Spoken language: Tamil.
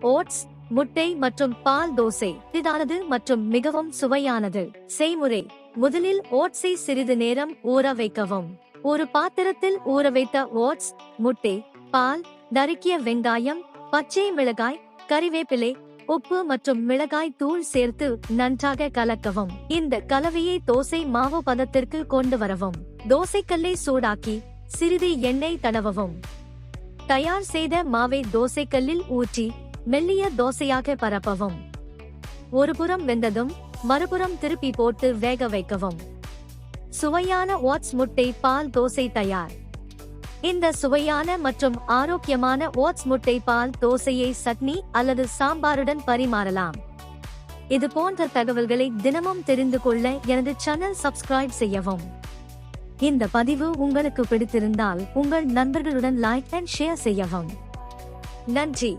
ஓட்ஸ் முட்டை மற்றும் பால் தோசை இதானது மற்றும் மிகவும் சுவையானது. செய்முறை முதலில் ஓட்ஸை சிறிது நேரம் ஊற வைக்கவும். ஒரு பாத்திரத்தில் ஊற வைத்த ஓட்ஸ் முட்டை பால் நறுக்கிய வெங்காயம் பச்சை மிளகாய் கறிவேப்பிலை உப்பு மற்றும் மிளகாய் தூள் சேர்த்து நன்றாக கலக்கவும். இந்த கலவையை தோசை மாவு பதத்திற்கு கொண்டு வரவும். தோசைக்கல்லை சூடாக்கி சிறிது எண்ணெய் தடவவும். தயார் செய்த மாவை தோசைக்கல்லில் ஊற்றி மெல்லிய தோசையாக பரப்பவும். ஒரு புறம் வெந்ததும் மறுபுறம் திருப்பி போட்டு வேக வைக்கவும். சுவையான ஓட்ஸ் முட்டை பால் தோசை தயார். இந்த சுவையான மற்றும் ஆரோக்கியமான ஓட்ஸ் முட்டை பால் தோசையை சட்னி அல்லது சாம்பாருடன் பரிமாறலாம். இது போன்ற தகவல்களை தினமும் தெரிந்து கொள்ள எனது சேனல் சப்ஸ்கிரைப் செய்யவும். இந்த பதிவு உங்களுக்கு பிடித்திருந்தால் உங்கள் நண்பர்களுடன் லைக் அண்ட் ஷேர் செய்யவும். நன்றி.